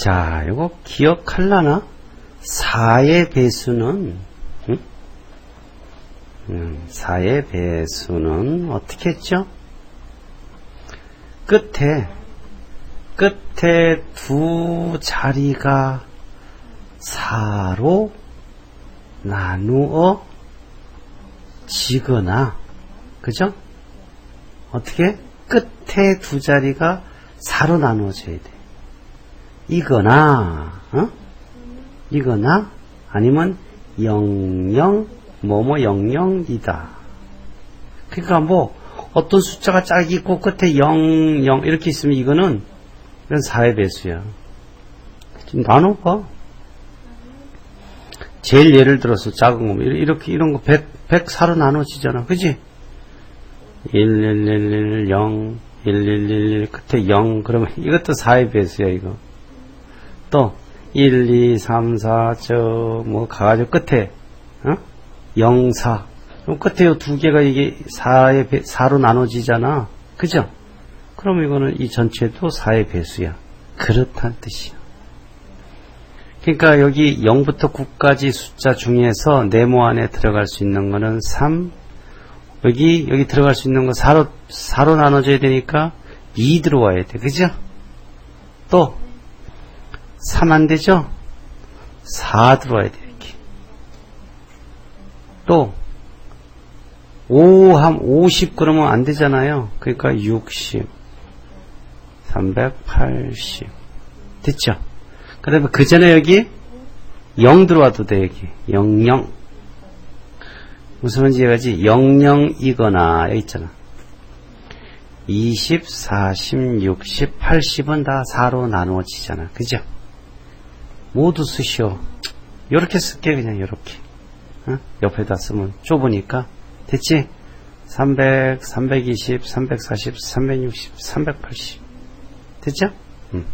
자, 이거 기억할라나? 4의 배수는, 응? 음, 4의 배수는 어떻게 했죠? 끝에, 끝에 두 자리가 4로 나누어 지거나, 그죠? 어떻게? 끝에 두 자리가 4로 나누어져야 돼. 이거나, 어? 이거나, 아니면, 00, 뭐뭐 00이다. 그러니까 뭐, 어떤 숫자가 짝 있고 끝에 0, 0 이렇게 있으면 이거는, 이건 4의 배수야. 지금 나눠봐. 제일 예를 들어서 작은 거, 이렇게, 이런 거 100, 104로 나눠지잖아. 그지? 1111, 0, 1111, 끝에 0, 그러면 이것도 4의 배수야, 이거. 또, 1, 2, 3, 4, 저, 뭐, 가가지고 끝에, 어? 0, 4. 그럼 끝에 요두 개가 이게 4의 배, 4로 나눠지잖아. 그죠? 그럼 이거는 이 전체도 4의 배수야. 그렇다는 뜻이야. 그러니까 여기 0부터 9까지 숫자 중에서 네모 안에 들어갈 수 있는 거는 3, 여기, 여기 들어갈 수 있는 거 4로, 4로 나눠져야 되니까 2 들어와야 돼. 그죠? 또, 3 안 되죠? 4 들어와야 돼, 이렇게. 또, 5, 한50 그러면 안 되잖아요. 그러니까 60, 380. 됐죠? 그러면 그 전에 여기 0 들어와도 돼, 여기. 00. 무슨 말인지 이해가지? 00이거나, 여기 있잖아. 20, 40, 60, 80은 다 4로 나누어지잖아. 그죠? 모두 쓰시오. 요렇게 쓸게, 그냥 요렇게. 어? 옆에다 쓰면 좁으니까. 됐지? 300, 320, 340, 360, 380. 됐죠? 음.